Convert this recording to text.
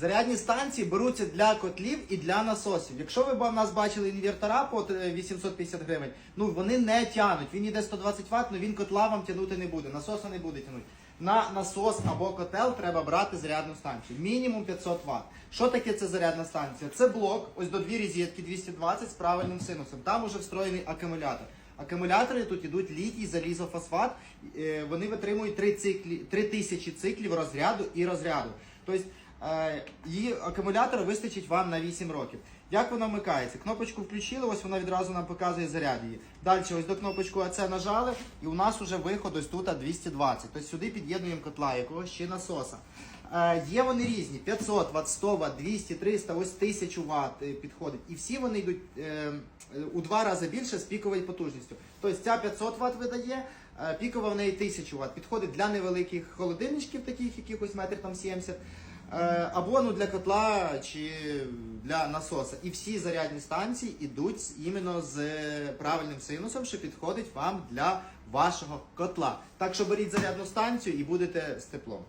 Зарядні станції беруться для котлів і для насосів. Якщо ви в нас бачили інвертора по е, 850 гривень, ну вони не тянуть. Він йде 120 Вт, але він котла вам тягнути не буде, насоса не буде тягнути. На насос або котел треба брати зарядну станцію. Мінімум 500 Вт. Що таке це зарядна станція? Це блок, ось до дві розетки 220 з правильним синусом. Там уже встроєний акумулятор. Акумулятори тут ідуть літій, залізофосфат. Е, Вони витримують 3 циклі, 3000 циклів розряду і розряду. Тобто е, її акумулятора вистачить вам на 8 років. Як вона вмикається? Кнопочку включили, ось вона відразу нам показує заряд її. Далі ось до кнопочку АЦ нажали, і у нас вже виход ось тут 220. Тобто сюди під'єднуємо котла якогось чи насоса. Є вони різні: 500 Вт, 100 Вт, 200, 300, ось 1000 Вт е, підходить. І всі вони йдуть е, у два рази більше з піковою потужністю. Тобто ця 500 Вт видає, е, пікова в неї 1000 Вт. Підходить для невеликих холодильничків, таких якихось метр там 70. Е, Або ну, для котла чи для насоса. І всі зарядні станції йдуть іменно з е, правильним синусом, що підходить вам для вашого котла. Так що беріть зарядну станцію і будете з теплом.